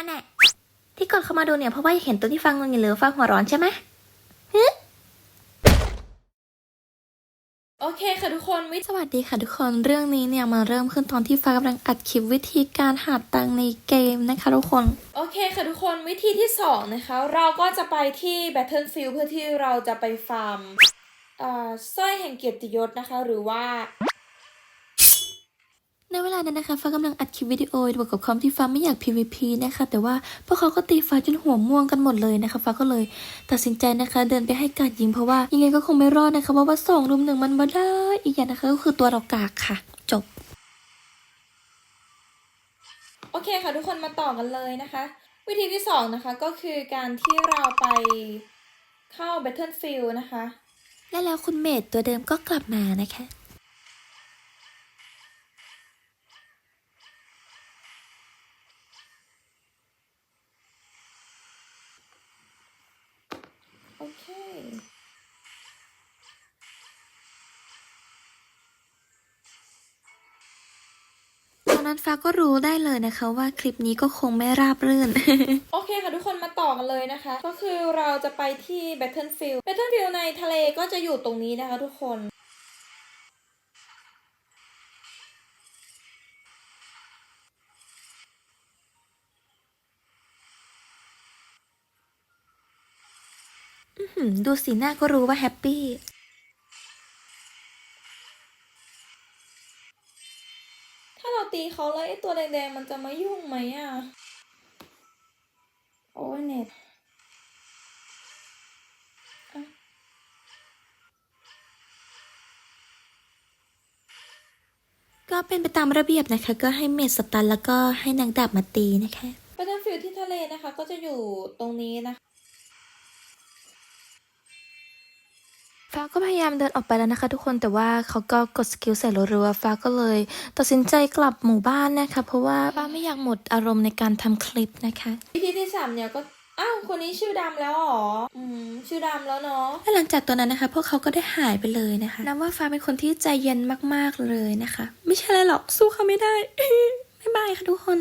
อันไหนที่กดเข้ามาดูเนี่ยเพราะว่าอยากเห็นตัวที่ฟังงงหรือฟังหัวร้อนใช่ไหมฮึโอเคค่ะทุกคนวิสวัสดีค่ะทุกคนเรื่องนี้เนี่ยมาเริ่มขึ้นตอนที่ฟ้ากำลังอัดคลิปวิธีการหาตังค์ในเกมนะคะทุกคน โอเคค่ะทุกคนวิธีที่สองนะคะเราก็จะไปที่ Battlefield เพื่อที่เราจะไปฟาร์มเอ่อสร้อยแห่งเกียรติยศนะคะ หรือว่า ในเวลานั้นนะคะฟ้ากำลังอัดคลิปวิดีโอบวกกับคอมที่ฟ้าไม่อยาก PVP นะคะ แต่ว่าพวกเขาก็ตีฟ้าจนหัวม่วงกันหมดเลยนะคะ ฟ้าก็เลยตัดสินใจนะคะ เดินไปให้การยิงเพราะว่ายังไงก็คงไม่รอดนะคะเพราะว่าสองรุมหนึ่งมันมาได้อีกอย่างนะคะก็คือตัวเรากากค่ะ จบ โอเคค่ะทุกคนมาต่อกันเลยนะคะ วิธีที่สองนะคะก็คือการที่เราไปเข้า Battlefield นะคะ และแล้วคุณเมดตัวเดิมก็กลับมานะคะ โอเค ตอนนั้นฟ้าก็รู้ได้เลยนะคะว่าคลิปนี้ก็คงไม่ราบรื่น โอเคค่ะทุกคนมาต่อกันเลยนะคะ ก็คือเราจะไปที่ Battlefield Battlefield ในทะเลก็จะอยู่ตรงนี้นะคะทุกคน อื้อหือ ดูสีหน้าก็รู้ว่าแฮปปี้ ถ้าเราตีเขาแล้วไอ้ตัวแดงๆมันจะมายุ่งไหมอะ โอ้ยเน็ตอะก็เป็นไปตามระเบียบนะคะ ก็ให้เมดสตันแล้วก็ให้นางดาบมาตีนะคะไปทำฟิลที่ทะเลนะคะ ก็จะอยู่ตรงนี้นะคะ ฟ้าก็พยายามเดินออกไปแล้วนะคะ ทุกคนแต่ว่าเขาก็กดสกิลใส่รัวๆฟ้าก็เลยตัดสินใจกลับหมู่บ้านนะคะ เพราะว่าฟ้าไม่อยากหมดอารมณ์ในการทำคลิปนะคะวิธีที่สามเนี่ยก็อ้าวคนนี้ชื่อดำแล้วเหรออืมชื่อดำแล้วเนาะและหลังจากตัวนั้นนะคะ พวกเขาก็ได้หายไปเลยนะคะนับว่าฟ้าเป็นคนที่ใจเย็นมากๆเลยนะคะ ไม่ใช่อะไรหรอกสู้เขาไม่ได้บ๊ายบายค่ะทุกคน